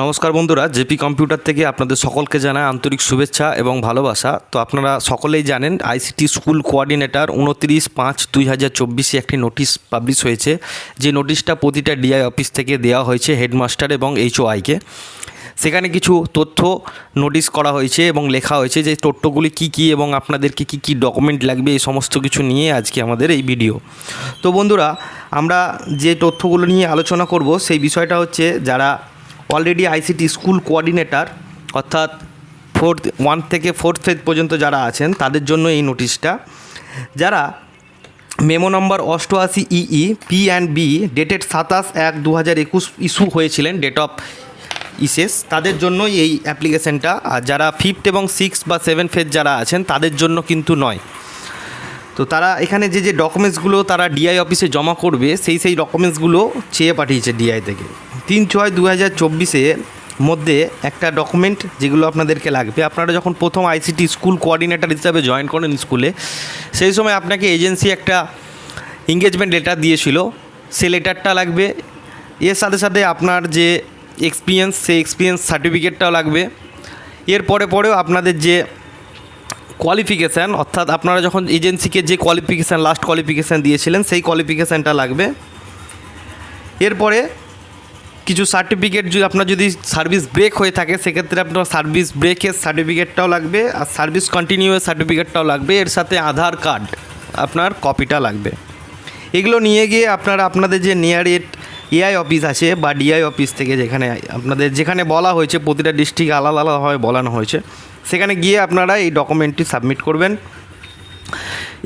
নমস্কার বন্ধুরা, JP computer থেকে আপনাদের সকলকে জানায় আন্তরিক শুভেচ্ছা এবং ভালোবাসা। তো আপনারা সকলেই জানেন, আইসিটি স্কুল কোঅর্ডিনেটর উনত্রিশ পাঁচ দুই হাজার চব্বিশে একটি নোটিশ পাবলিশ হয়েছে। যে নোটিশটা প্রতিটা ডিআই অফিস থেকে দেওয়া হয়েছে হেডমাস্টার এবং এইচওআইকে। সেখানে কিছু তথ্য নোটিশ করা হয়েছে এবং লেখা হয়েছে যে তথ্যগুলি কী কী এবং আপনাদেরকে কী কী ডকুমেন্ট লাগবে, এই সমস্ত কিছু নিয়ে আজকে আমাদের এই ভিডিও। তো বন্ধুরা, আমরা যে তথ্যগুলো নিয়ে আলোচনা করব, সেই বিষয়টা হচ্ছে যারা অলরেডি আইসিটি স্কুল কোঅর্ডিনেটর অর্থাৎ ফোর্থ ওয়ান থেকে ফোর্থ ফেজ পর্যন্ত যারা আছেন, তাদের জন্য এই নোটিশটা যারা মেমো নম্বর অষ্টআশি E P and B dated সাতাশ এক দু হাজার একুশ ইস্যু হয়েছিলেন ডেট অফ ইসেস তাদের জন্যই এই অ্যাপ্লিকেশনটা আর যারা ফিফথ এবং সিক্স বা সেভেন ফেজ যারা আছেন, তাদের জন্য কিন্তু নয়। তো তারা এখানে যে যে ডকুমেন্টসগুলো তারা ডিআই অফিসে জমা করবে, সেই সেই ডকুমেন্টসগুলো চেয়ে পাঠিয়েছে ডিআই থেকে। তিন ছয় দু হাজার চব্বিশের মধ্যে একটা ডকুমেন্ট যেগুলো আপনাদেরকে লাগবে, আপনারা যখন প্রথম আইসিটি স্কুল কোঅর্ডিনেটর হিসাবে জয়েন করেন স্কুলে সেই সময় আপনাকে এজেন্সি একটা এঙ্গেজমেন্ট লেটার দিয়েছিল। সে লেটারটা লাগবে। এর সাথে সাথে আপনার যে এক্সপিরিয়েন্স সেই এক্সপিরিয়েন্স সার্টিফিকেটটাও লাগবে। এর পরে পরেও আপনাদের যে কোয়ালিফিকেশান অর্থাৎ আপনারা যখন এজেন্সিকে যে কোয়ালিফিকেশান লাস্ট কোয়ালিফিকেশান দিয়েছিলেন, সেই কোয়ালিফিকেশানটা লাগবে। এরপরে কিছু সার্টিফিকেট যদি আপনার যদি সার্ভিস ব্রেক হয়ে থাকে, সেক্ষেত্রে আপনার সার্ভিস ব্রেকের সার্টিফিকেটটাও লাগবে, আর সার্ভিস কন্টিনিউয়ের সার্টিফিকেটটাও লাগবে। এর সাথে আধার কার্ড আপনার কপিটা লাগবে। এগুলো নিয়ে গিয়ে আপনারা আপনাদের যে নিয়ারেট এআই অফিস আছে বা ডিআই অফিস থেকে যেখানে আপনাদের যেখানে বলা হয়েছে, প্রতিটা ডিস্ট্রিক্ট আলাদা আলাদাভাবে বলানো হয়েছে। সেখানে গিয়ে আপনারা এই ডকুমেন্টটি সাবমিট করবেন।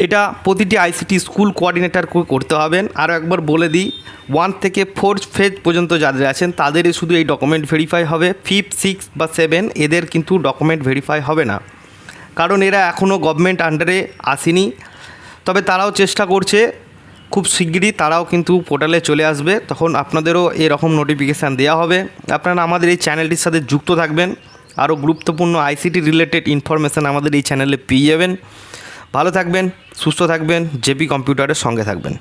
এটা প্রতিটি আইসিটি স্কুল কোঅর্ডিনেটর করতে হবেন আরও একবার বলে দিই ওয়ান থেকে ফোর ফেজ পর্যন্ত যাদের আছেন, তাদেরই শুধু এই ডকুমেন্ট ভেরিফাই হবে। ফিফথ সিক্স বা সেভেন এদের কিন্তু ডকুমেন্ট ভেরিফাই হবে না। কারণ এরা এখনও গভর্নমেন্ট আন্ডারে আসেনি। তবে তারাও চেষ্টা করছে খুব শিগগিরই তারাও কিন্তু পোর্টালে চলে আসবে। তখন আপনাদেরও এরকম নোটিফিকেশান দেওয়া হবে। আপনারা আমাদের এই চ্যানেলটির সাথে যুক্ত থাকবেন। আরও গুরুত্বপূর্ণ আইসিটি রিলেটেড ইনফরমেশান আমাদের এই চ্যানেলে পেয়ে যাবেন। ভালো থাকবেন, সুস্থ থাকবেন জেপি কম্পিউটারের সঙ্গে থাকবেন।